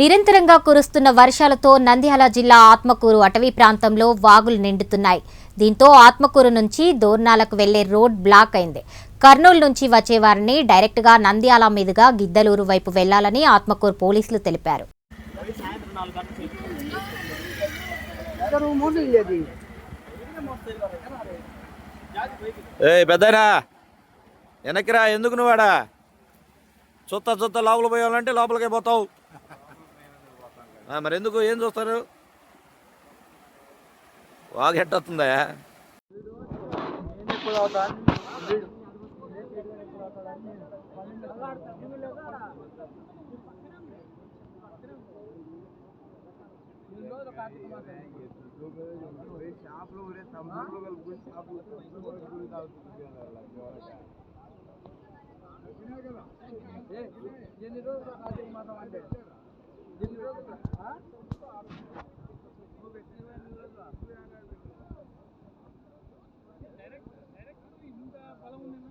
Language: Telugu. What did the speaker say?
నిరంతరంగా కురుస్తున్న వర్షాలతో నంద్యాల జిల్లా ఆత్మకూరు అటవీ ప్రాంతంలో వాగులు నిండుతున్నాయి. దీంతో ఆత్మకూరు నుంచి దోర్నాలకు వెళ్ళే రోడ్ బ్లాక్ అయింది. కర్నూలు నుంచి వచ్చే వారిని డైరెక్ట్గా నంద్యాల మీదుగా గిద్దలూరు వైపు వెళ్ళాలని ఆత్మకూరు పోలీసులు తెలిపారు. పెద్దనా వెనక్కిరా ఎందుకు నువ్వాడా చుత్త చుత్త లోపల పోయాలంటే లోపలికి పోతావు. మరి ఎందుకు? ఏం చూస్తారు? వాగ్ ఎట్టొస్తుందా షాప్లో ఎన్ని రోజులు మాత్రం అంటే